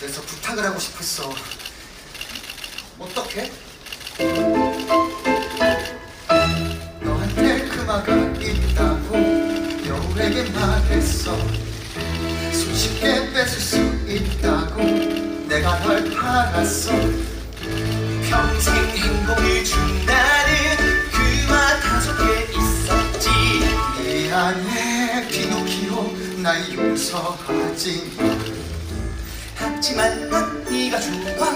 그래서 부탁을 하고 싶었어. 어떻게? 너한테 그 마가 있다고 여우에게 말했어. 손쉽게 뺏을 수 있다고 내가 널 팔았어. 평생 행복을 준다는 그말 다섯 개 있었지 미안해 피노키오 날 용서하지 마. 하지만 난 네가 좋아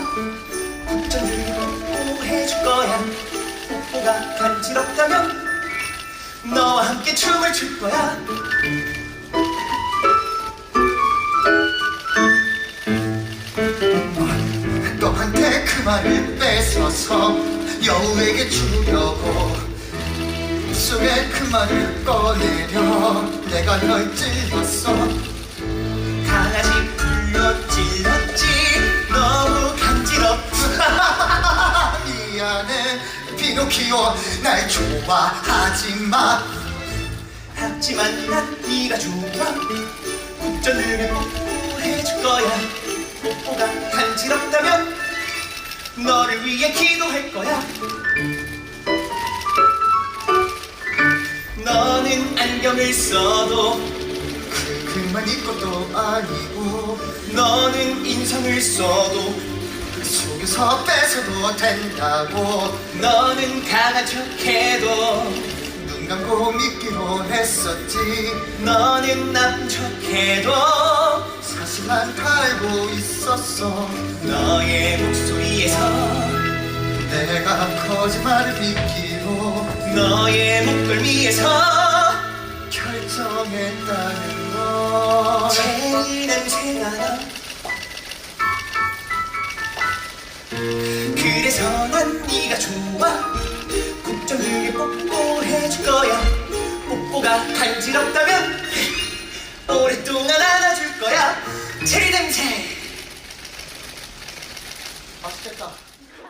국전을 보호해줄 거야. 뽀뽀가 간지럽다면 너와 함께 춤을 출 거야. 너한테 그 말을 뺏어서 여우에게 주려고 속에 그 말을 꺼내려. 내가 널 찔렀어 피노키오 날 좋아하지 마. 하지만 난 네가 좋아. 국전을 보호해줄 거야. 뽀뽀가 간지럽다면 너를 위해 기도할 거야. 너는 안경을 써도 그 글만 읽고도 아니고 너는 인상을 써도 그 속에서 뺏어도 된다고. 너는 강한 척해도 눈 감고 믿기로 했었지. 너는 나쁜 척해도 사실만 다 알고 있었어. 너의 목소리에서 내가 거짓말을 믿기로 너의 목덜미에서 결정했다는 걸. 체리 냄새가 나 공기가 좋아. 국정이 뽀뽀해줄 거야. 뽀뽀가 간지럽다면 오랫동안 안아줄 거야. 체리된